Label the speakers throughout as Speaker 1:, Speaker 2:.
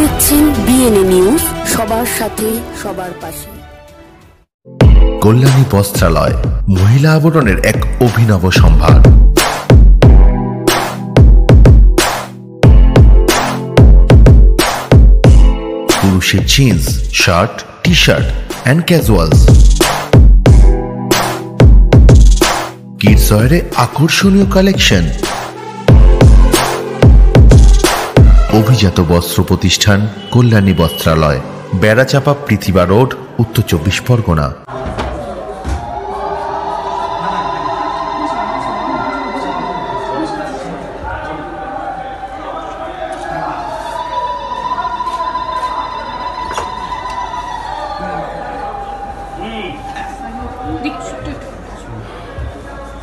Speaker 1: দেখছেন BNA news সবার সাথে, সবার পাশে।
Speaker 2: কল্যাণী বস্ত্রালয়, মহিলা আবরণের এক অভিনব সম্ভার। পুরুষের jeans shirt T shirt and casuals kids ওয়ারে আকর্ষণীয় কালেকশন অভিজাত বস্ত্র প্রতিষ্ঠান কল্যাণী বস্ত্রালয় বেড়াচাপা পৃথিবা রোড উত্তর চব্বিশ পরগনা।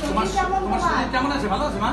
Speaker 2: তোমার কেমন আছে? ভালো আছে মা?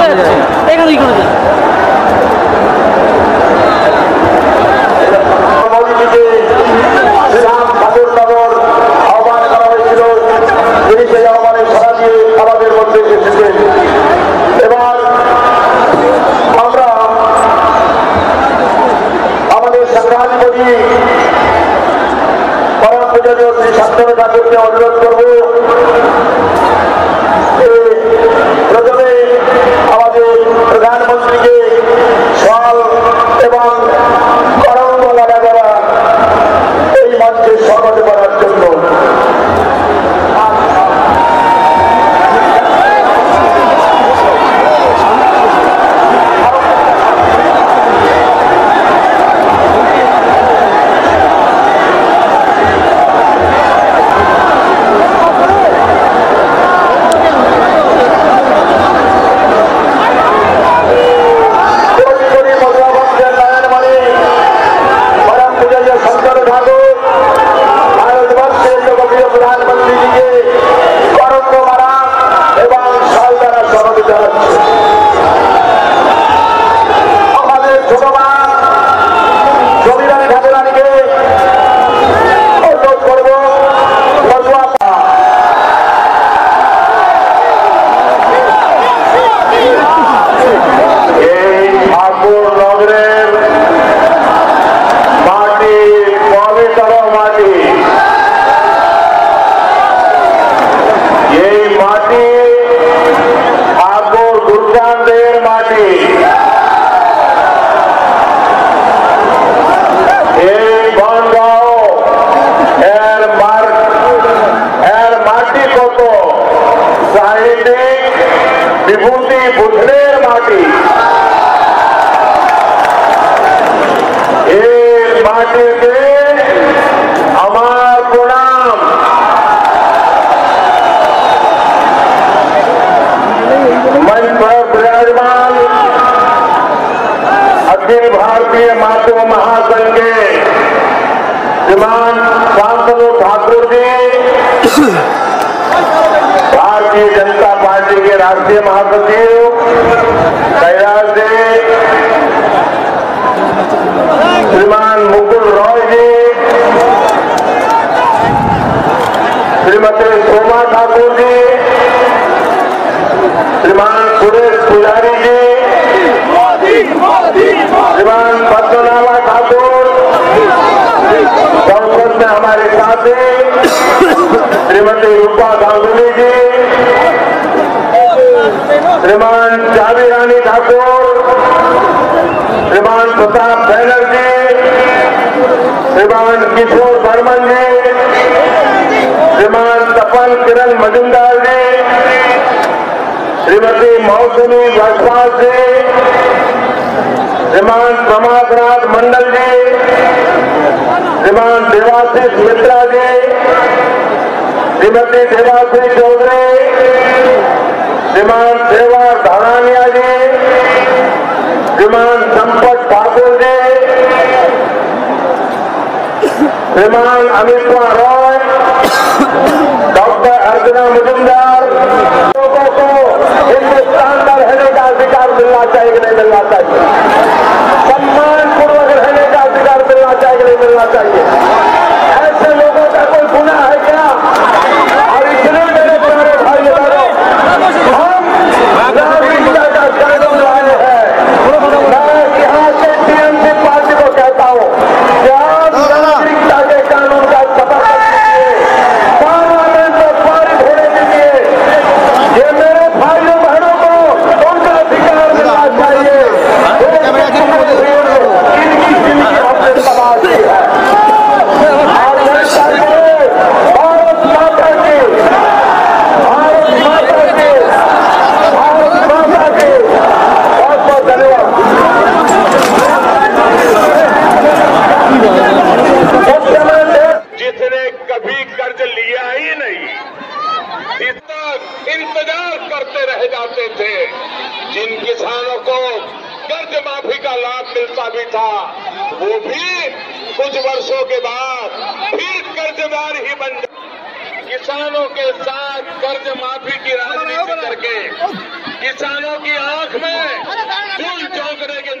Speaker 3: চলে এখানে কি করে بھارتی ماتو مہا مہاس کے۔ شریمان سانسدو ٹھاکر جی بھارتی جنتا پارٹی کے راستی مہا جی، سچر شریمان مکل روح جی شریمتی سوما ٹھاکر جی شریمان ممتا بینرجی شیمان کشور برمن جی شریمان تپن کرن مجمدار جی شریمتی موسمی وسواس جی شریمان پرماد راج منڈل جی شریمان دیواشیش مترا جی شریمتی دیواشیش শ্রীমান অমিত কুমার রয় ڈاکٹر ارجنا مجمدار لوگوں کو ہندوستان کا رہنے کا ادھیکار ملنا چاہیے کہ نہیں ملنا چاہیے کچھ برسوں کے بعد پھر قرض دار ہی بن جائے۔ کسانوں کے ساتھ قرض معافی کی راجنیتی کر کے، کسانوں کی آنکھ میں دل چوکنے کے